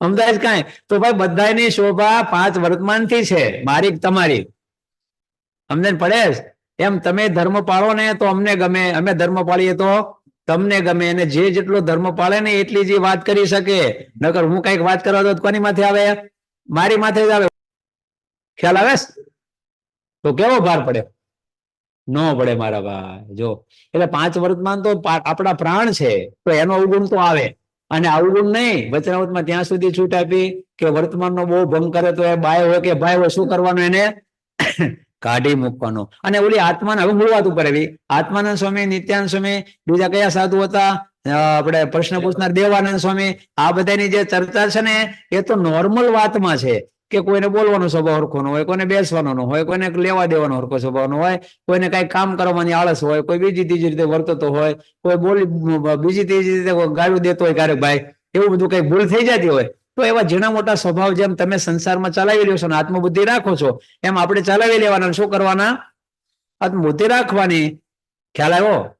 સમજાય કાંઈ? તો ભાઈ બધાની શોભા પાંચ વર્તમાનથી છે, મારી તમારી? સમજણ પડે એમ તમે ધર્મ પાળો ને તો અમને ગમે, અમે ધર્મ પાળીએ તો તમને ગમે. અને જે જેટલો ધર્મ પાળે ને એટલી જે વાત કરી શકે. નકર હું કંઈક વાત કરવા તો કોની માથે આવે? મારી માથે જ આવે. ખ્યાલ આવે તો કેવો ભાર પડે? નો પડે મારા ભાઈ. જો, એટલે પાંચ વર્તમાન તો આપણા પ્રાણ છે. તો એનો અવગુણ તો આવે. અને આવડું નહીં. વચનાવતમાં ત્યાં સુધી છૂટ આપી કે વર્તમાનનો બહુ ભંગ કરે તો એ બાય હોય કે ભાઈ હોય, શું કરવાનું એને? કાઢી મૂકવાનો. અને ઓલી આત્માને હવે મૂળવાત ઉપર આવી. આત્માનંદ સ્વામી, નિત્યાનંદ સ્વામી, બીજા કયા સાધુ હતા? આપણે પ્રશ્ન પૂછનાર દેવાનંદ સ્વામી, આ બધાની જે ચર્ચા છે ને, એ તો નોર્મલ વાતમાં છે. કે કોઈને બોલવાનો સ્વભાવ હરખો ન હોય, કોઈને બેસવાનો ન હોય, કોઈને લેવા દેવાનો હરખો સ્વભાવ ન હોય, કોઈને કઈ કામ કરવાની આળસ હોય, કોઈ બીજી ત્રીજી રીતે વર્તતો હોય, કોઈ બોલી, બીજી ત્રીજી રીતે ગાળું દેતો હોય ક્યારેક ભાઈ, એવું બધું કઈ ભૂલ થઈ જતી હોય, તો એવા ઝીણા મોટા સ્વભાવ જેમ તમે સંસારમાં ચલાવી રહ્યો છો ને, આત્મબુદ્ધિ રાખો છો, એમ આપણે ચલાવી લેવાના શું કરવાના? આત્મબુદ્ધિ રાખવાની. ખ્યાલ આવ્યો?